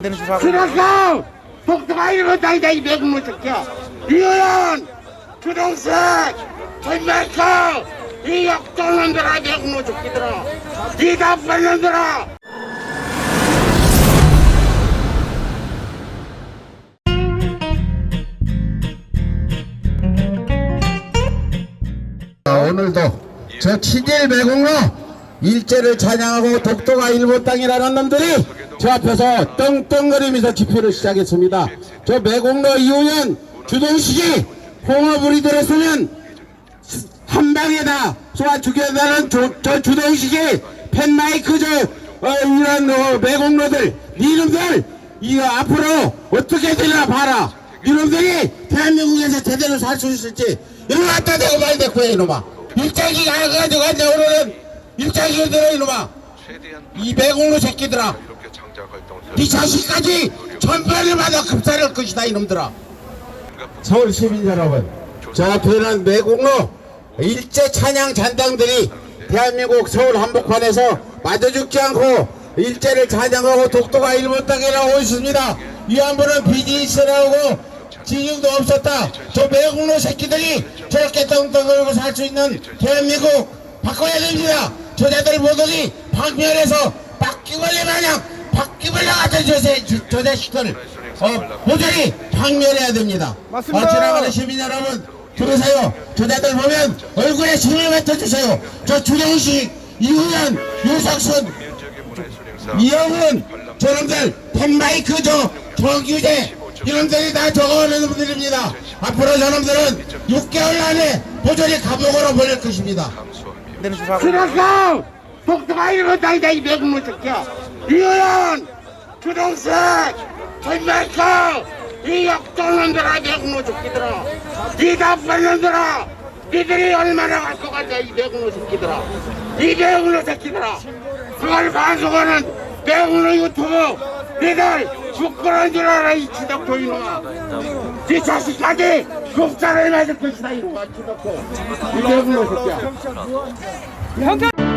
그래서 독도가 이런 다이다 이 매국노 새끼야. 이호연 주동석 전말커 이 역동놈들아 매국노 새끼들아. 이 나쁜 놈들아. 오늘도 저 친일 매국노 일제를 찬양하고 독도가 일본 땅이라는 놈들이 저 앞에서 떵떵거리면서 집회를 시작했습니다. 저 매국노 이후년 주동식이 홍어불이 들었으면 한 방에다 쏘아 죽여다는 저, 저 주동식이 펜마이크 저 어, 이런 어, 매국노들 니놈들 이거 앞으로 어떻게 되나 봐라. 니놈들이 대한민국에서 제대로 살 수 있을지. 이거 갖다 대고 말해 이놈아. 일자기 가가지고 갔네 오늘은. 일자기 들어 이놈아. 이 매국노 새끼들아 네 자식까지 전반을 받아 급사할 것이다 이놈들아. 서울 시민 여러분 저 앞에는 매국노 일제 찬양 잔당들이 대한민국 서울 한복판에서 맞아 죽지 않고 일제를 찬양하고 독도가 일본 땅이라고 있습니다. 이한 분은 비즈니스라고 징용도 없었다. 저 매국노 새끼들이 저렇게 떵떵거리고 살 수 있는 대한민국 바꿔야 됩니다. 저자들 모두이 방면에서 바퀴벌레 마냥 바퀴벌레 같은 저, 새- 저, 저 자식들 어, 모조리 방면해야 됩니다. 맞습니다. 어, 지나가는 시민 여러분 들으세요. 저자들 보면 얼굴에 힘을 뱉어주세요. 저 주정식 이후연 유석순 이영훈 저놈들 펜마이크 저 정규재 이놈들이 다 저거하는 분들입니다. 앞으로 저놈들은 6개월 안에 보조리 감옥으로 보낼 것입니다. 그래서 독도가 이런 이 매국노 새끼야 이호연 주동석 전말커 이 역동놈들아 매국노 새끼들아. 이 나쁜 놈들아 니들이 얼마나 갈것 같냐 이 매국노 새끼들아. 이 매국노 새끼들아. 그걸 방송하는 매국노 유튜브 니들 부끄러운 줄 알아 이 지덕도 이놈아. 네 자식까지 국사를 맞을 것이다 이놈아 지덕도. 이 매국노 새끼야